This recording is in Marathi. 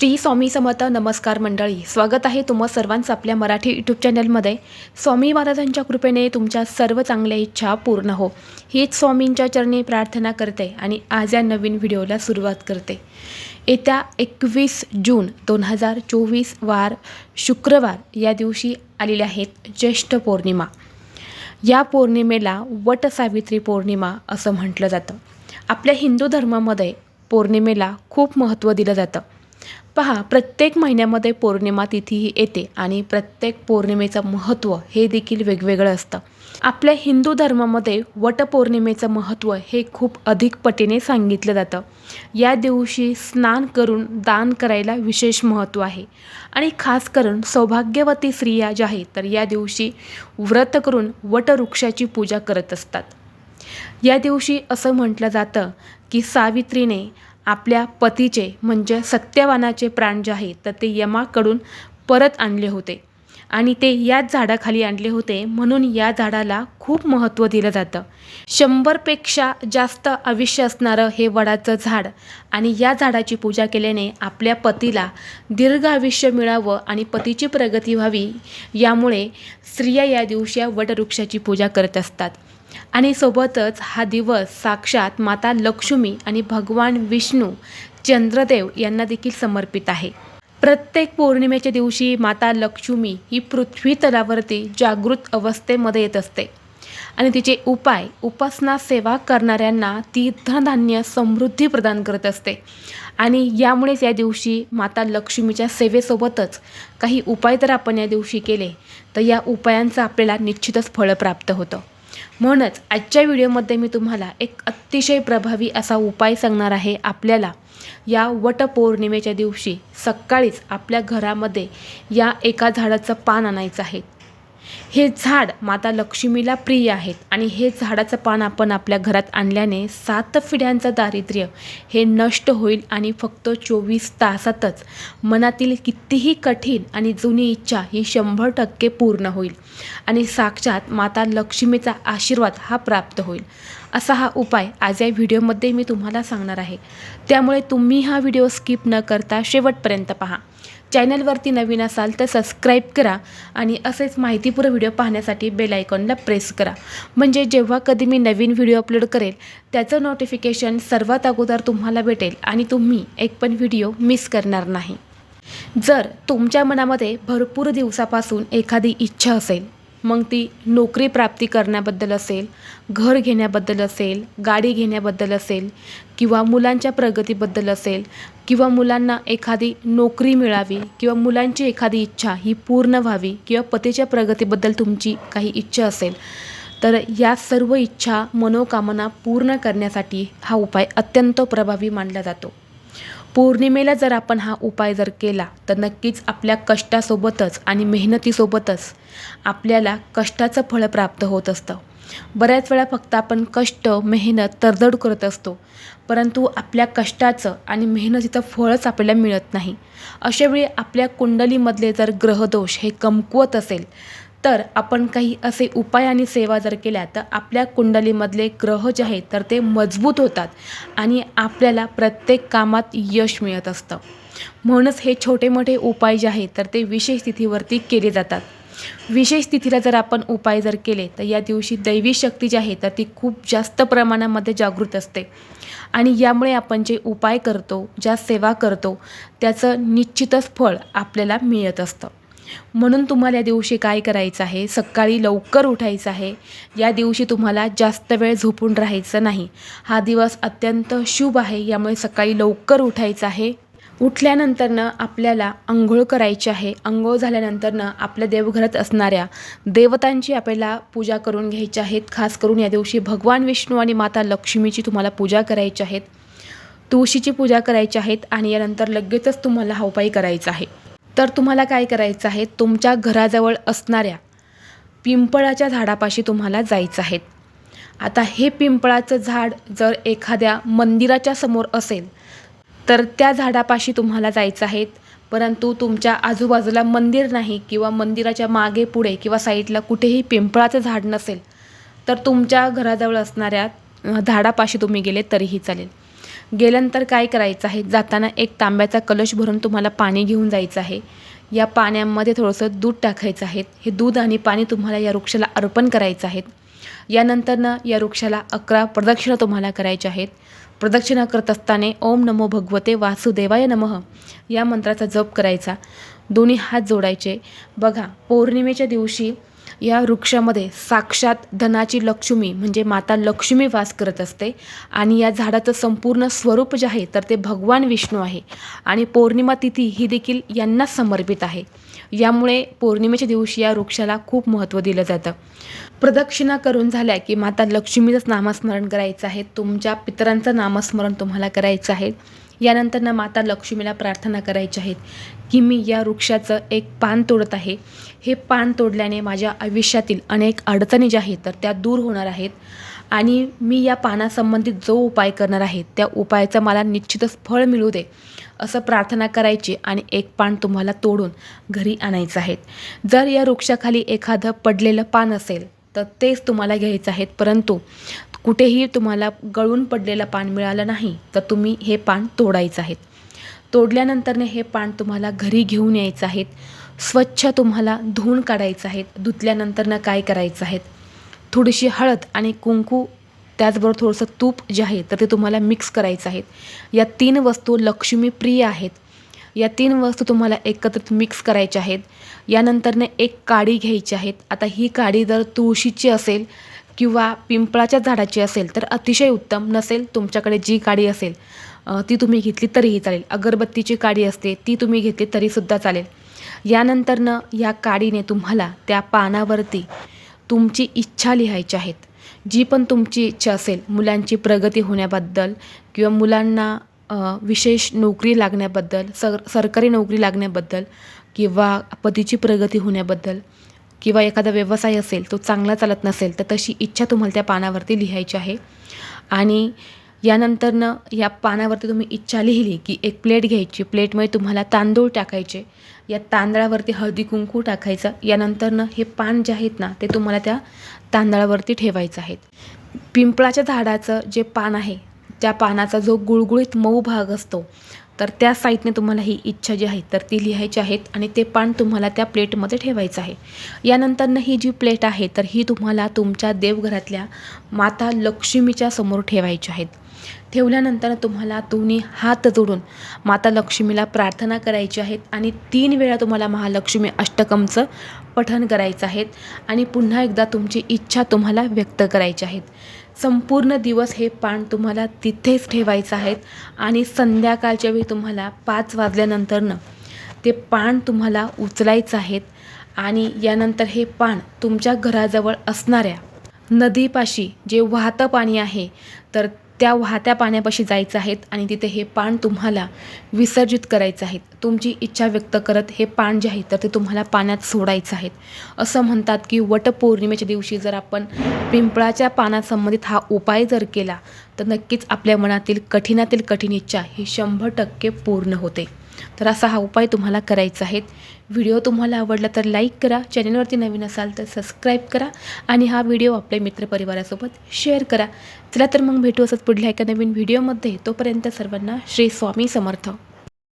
श्री स्वामी समर्थ नमस्कार मंडळी. स्वागत आहे तुम्हा सर्वांचं आपल्या मराठी यूट्यूब चॅनलमध्ये. स्वामी महाराजांच्या कृपेने तुमच्या सर्व चांगल्या इच्छा पूर्ण हो. हीच स्वामींच्या चरणी प्रार्थना करते आणि आज या नवीन व्हिडिओला सुरुवात करते. येत्या एकवीस जून दोन हजार चोवीस वार शुक्रवार या दिवशी आलेल्या आहेत ज्येष्ठ पौर्णिमा. या पौर्णिमेला वटसावित्री पौर्णिमा असं म्हटलं जातं. आपल्या हिंदू धर्मामध्ये पौर्णिमेला खूप महत्त्व दिलं जातं. पहा प्रत्येक महिन्यामध्ये पौर्णिमा तिथी ही येते आणि प्रत्येक पौर्णिमेचं महत्त्व हे देखील वेगवेगळं असतं. आपल्या हिंदू धर्मामध्ये वटपौर्णिमेचं महत्त्व हे खूप अधिक पटीने सांगितलं जातं. या दिवशी स्नान करून दान करायला विशेष महत्त्व आहे. आणि खास करून सौभाग्यवती स्त्रिया ज्या आहेत तर या दिवशी व्रत करून वटवृक्षाची पूजा करत असतात. या दिवशी असं म्हटलं जातं की सावित्रीने आपल्या पतीचे म्हणजे सत्यवानाचे प्राण जे आहे तर ते यमाकडून परत आणले होते. आणि ते याच झाडाखाली आणले होते म्हणून या झाडाला खूप महत्त्व दिलं जातं. शंभरपेक्षा जास्त आयुष्य असणारं हे वडाचं झाड आणि या झाडाची पूजा केल्याने आपल्या पतीला दीर्घ आयुष्य मिळावं आणि पतीची प्रगती व्हावी यामुळे स्त्रिया या दिवशी या वटवृक्षाची पूजा करत असतात. आणि सोबतच हा दिवस साक्षात माता लक्ष्मी आणि भगवान विष्णू चंद्रदेव यांना देखील समर्पित आहे. प्रत्येक पौर्णिमेच्या दिवशी माता लक्ष्मी ही पृथ्वी तलावरती जागृत अवस्थेमध्ये येत असते. आणि तिचे उपाय उपासना सेवा करणाऱ्यांना ती धनधान्य समृद्धी प्रदान करत असते. आणि यामुळेच या दिवशी माता लक्ष्मीच्या सेवेसोबतच काही उपाय जर आपण या दिवशी केले तर या उपायांचं आपल्याला निश्चितच फळ प्राप्त होतं. म्हणूनच आजच्या व्हिडिओमध्ये मी तुम्हाला एक अतिशय प्रभावी असा उपाय सांगणार आहे आपल्याला. या वटपौर्णिमेच्या दिवशी सकाळीच आपल्या घरामध्ये या एका झाडाचं पान आणायचं आहे. हे झाड माता लक्ष्मीला प्रिय आहेत आणि हे झाडाचं पान आपण आपल्या घरात आणल्याने सात पिढ्यांचं दारिद्र्य हे नष्ट होईल आणि फक्त चोवीस तासातच मनातील कितीही कठीण आणि जुनी इच्छा ही शंभर टक्के पूर्ण होईल आणि साक्षात माता लक्ष्मीचा आशीर्वाद हा प्राप्त होईल. असा हा उपाय आज या व्हिडिओमध्ये मी तुम्हाला सांगणार आहे. त्यामुळे तुम्ही हा व्हिडिओ स्किप न करता शेवटपर्यंत पहा. चॅनलवरती नवीन असाल तर सबस्क्राईब करा आणि असेच माहितीपूर्ण व्हिडिओ पाहण्यासाठी बेल आयकॉनला प्रेस करा. म्हणजे जेव्हा कधी मी नवीन व्हिडिओ अपलोड करेल त्याचं नोटिफिकेशन सर्वात अगोदर तुम्हाला भेटेल आणि तुम्ही एक पण व्हिडिओ मिस करणार नाही. जर तुमच्या मनामध्ये भरपूर दिवसापासून एखादी इच्छा असेल मग ती नोकरी प्राप्ती करण्याबद्दल असेल घर घेण्याबद्दल असेल गाडी घेण्याबद्दल असेल किंवा मुलांच्या प्रगतीबद्दल असेल किंवा मुलांना एखादी नोकरी मिळावी किंवा मुलांची एखादी इच्छा ही पूर्ण व्हावी किंवा पतीच्या प्रगतीबद्दल तुमची काही इच्छा असेल तर या सर्व इच्छा मनोकामना पूर्ण करण्यासाठी हा उपाय अत्यंत प्रभावी मानला जातो. पौर्णिमेला जर आपण हा उपाय जर केला तर नक्कीच आपल्या कष्टासोबतच आणि मेहनतीसोबतच आपल्याला कष्टाचं फळ प्राप्त होत असतं. बऱ्याच वेळा फक्त आपण कष्ट मेहनत तरदड करत असतो परंतु आपल्या कष्टाचं आणि मेहनतीचं फळच आपल्याला मिळत नाही. अशावेळी आपल्या कुंडलीमधले जर ग्रहदोष हे कमकुवत असेल तर आपण काही असे उपाय आणि सेवा जर केल्या तर आपल्या कुंडलीमधले ग्रह जे आहेत तर ते मजबूत होतात आणि आपल्याला प्रत्येक कामात यश मिळत असतं. म्हणूनच हे छोटे मोठे उपाय जे आहेत तर ते विशेष तिथीवरती केले जातात. विशेष तिथीला जर आपण उपाय जर केले तर या दिवशी दैवी शक्ती जी आहे तर ती खूप जास्त प्रमाणामध्ये जागृत असते. आणि यामुळे आपण जे उपाय करतो ज्या सेवा करतो त्याचं निश्चितच फळ आपल्याला मिळत असतं. म्हणून तुम्हाला या दिवशी काय करायचं आहे? सकाळी लवकर उठायचं आहे. या दिवशी तुम्हाला जास्त वेळ झोपून राहायचं नाही. हा दिवस अत्यंत शुभ आहे. यामुळे सकाळी लवकर उठायचं आहे. उठल्यानंतरनं आपल्याला आंघोळ करायची आहे. आंघोळ झाल्यानंतरनं आपल्या देवघरात असणाऱ्या देवतांची आपल्याला पूजा करून घ्यायची आहेत. खास करून या दिवशी भगवान विष्णू आणि माता लक्ष्मीची तुम्हाला पूजा करायची आहेत. तुळशीची पूजा करायची आहेत आणि यानंतर लगेचच तुम्हाला हा उपाय करायचा आहे. तर तुम्हाला काय करायचं आहे? तुमच्या घराजवळ असणाऱ्या पिंपळाच्या झाडापाशी तुम्हाला जायचं आहे. आता हे पिंपळाचं झाड जर एखाद्या मंदिराच्या समोर असेल तर त्या झाडापाशी तुम्हाला जायचं आहे. परंतु तुमच्या आजूबाजूला मंदिर नाही किंवा मंदिराच्या मागे पुढे किंवा साईडला कुठेही पिंपळाचं झाड नसेल तर तुमच्या घराजवळ असणाऱ्या झाडापाशी तुम्ही गेले तरीही चालेल. गेल्यानंतर काय करायचं आहे? जाताना एक तांब्याचा कलश भरून तुम्हाला पाणी घेऊन जायचं आहे. या पाण्यामध्ये थोडंसं दूध टाकायचं आहे. हे दूध आणि पाणी तुम्हाला या वृक्षाला अर्पण करायचं आहे. यानंतरनं या वृक्षाला अकरा प्रदक्षिणा तुम्हाला करायच्या आहेत. प्रदक्षिणा करत असताना ओम नमो भगवते वासुदेवाय नमः या मंत्राचा जप करायचा. दोन्ही हात जोडायचे. बघा पौर्णिमेच्या दिवशी या वृक्षामध्ये साक्षात धनाची लक्ष्मी म्हणजे माता लक्ष्मी वास करत असते. आणि या झाडाचं संपूर्ण स्वरूप जे आहे तर ते भगवान विष्णू आहे. आणि पौर्णिमा तिथी ही देखील यांना समर्पित आहे. यामुळे पौर्णिमेच्या दिवशी या वृक्षाला खूप महत्त्व दिलं जातं. प्रदक्षिणा करून झाल्या की माता लक्ष्मीचंच नामस्मरण करायचं आहे. तुमच्या पितरांचं नामस्मरण तुम्हाला करायचं आहे. यानंतर ना माता लक्ष्मीला प्रार्थना करायच्या आहेत की मी या वृक्षाचं एक पान तोडत आहे. हे पान तोडल्याने माझ्या आयुष्यातील अनेक अडचणी ज्या आहेत तर त्या दूर होणार आहेत आणि मी या पानासंबंधित जो उपाय करणार आहे त्या उपायाचं मला निश्चितच फळ मिळू दे असं प्रार्थना करायची आणि एक पान तुम्हाला तोडून घरी आणायचं आहे. जर या वृक्षाखाली एखादं पडलेलं पान असेल तर तेच तुम्हाला घ्यायचं आहे. परंतु कुठेही तुम्हाला गळून पडलेलं पान मिळालं नाही तर तुम्ही हे पान तोडायचं आहे. तोडल्यानंतरने हे पान तुम्हाला घरी घेऊन यायचं आहे. स्वच्छ तुम्हाला धुवून काढायचं आहेत धुतल्यानंतरनं काय करायचं आहे? थोडीशी हळद आणि कुंकू त्याचबरोबर थोडंसं तूप जे आहे तर ते तुम्हाला मिक्स करायचं आहेत या तीन वस्तू लक्ष्मीप्रिय आहेत. या तीन वस्तू तुम्हाला एकत्रित मिक्स करायच्या आहेत. यानंतरने एक काडी घ्यायची आहेत आता ही काडी जर तुळशीची असेल किंवा पिंपळाच्या झाडाची असेल तर अतिशय उत्तम नसेल तुमच्याकडे जी काडी असेल ती तुम्ही घेतली तरीही चालेल. अगरबत्तीची काडी असते ती तुम्ही घेतली तरीसुद्धा चालेल. यानंतरनं या काडीने तुम्हाला त्या पानावरती तुमची इच्छा लिहायची आहेत. जी पण तुमची इच्छा असेल मुलांची प्रगती होण्याबद्दल किंवा मुलांना विशेष नोकरी लागण्याबद्दल सर सरकारी नोकरी लागण्याबद्दल किंवा पतीची प्रगती होण्याबद्दल किंवा एखादा व्यवसाय असेल तो चांगला चालत नसेल तर तशी इच्छा तुम्हाला त्या पानावरती लिहायची आहे. आणि यानंतरनं या पानावरती तुम्ही इच्छा लिहिली की एक प्लेट घ्यायची. प्लेटमध्ये तुम्हाला तांदूळ टाकायचे. या तांदळावरती हळदी कुंकू टाकायचं. यानंतरनं हे पान जे आहेत ना ते तुम्हाला त्या तांदळावरती ठेवायचं आहे पिंपळाच्या झाडाचं जे पान आहे त्या पानाचा जो गुळगुळीत मऊ भाग असतो तर त्या साईडने तुम्हाला ही इच्छा जी आहे तर ती लिहायची आहेत आणि ते पान तुम्हाला त्या प्लेटमध्ये ठेवायचं आहे. यानंतरनं ही जी प्लेट आहे तर ही तुम्हाला तुमच्या देवघरातल्या माता लक्ष्मीच्या समोर ठेवायची आहेत. ठेवल्यानंतर तुम्हाला दोन्ही हात जोडून माता लक्ष्मीला प्रार्थना करायची आहेत आणि तीन वेळा तुम्हाला महालक्ष्मी अष्टकमचं पठण करायचं आहेत आणि पुन्हा एकदा तुमची इच्छा तुम्हाला व्यक्त करायची आहेत. संपूर्ण दिवस हे पान तुम्हाला तिथेच ठेवायचं आहेत आणि संध्याकाळच्या वेळी तुम्हाला पाच वाजल्यानंतरनं ते पान तुम्हाला उचलायचं आहेत आणि यानंतर हे पान तुमच्या घराजवळ असणाऱ्या नदीपाशी जे वाहतं पाणी आहे तर त्या वाहत्या पाण्यापाशी जायचं आहेत आणि तिथे हे पान तुम्हाला विसर्जित करायचं आहेत तुमची इच्छा व्यक्त करत हे पान जे आहे तर ते तुम्हाला पाण्यात सोडायचं आहेत असं म्हणतात की वटपौर्णिमेच्या दिवशी जर आपण पिंपळाच्या पानासंबंधित हा उपाय जर केला तर नक्कीच आपल्या मनातील कठीणातील कठीण इच्छा ही शंभर टक्के पूर्ण होते. तर असा हा उपाय तुम्हाला करायचा आहे. व्हिडिओ तुम्हाला आवडला तर लाईक करा चॅनलवरती नवीन असाल तर सबस्क्राईब करा आणि हा व्हिडिओ आपल्या मित्रपरिवारासोबत शेअर करा. चला तर मग भेटू असंच पुढल्या एका नवीन व्हिडिओमध्ये. तोपर्यंत सर्वांना श्री स्वामी समर्थ.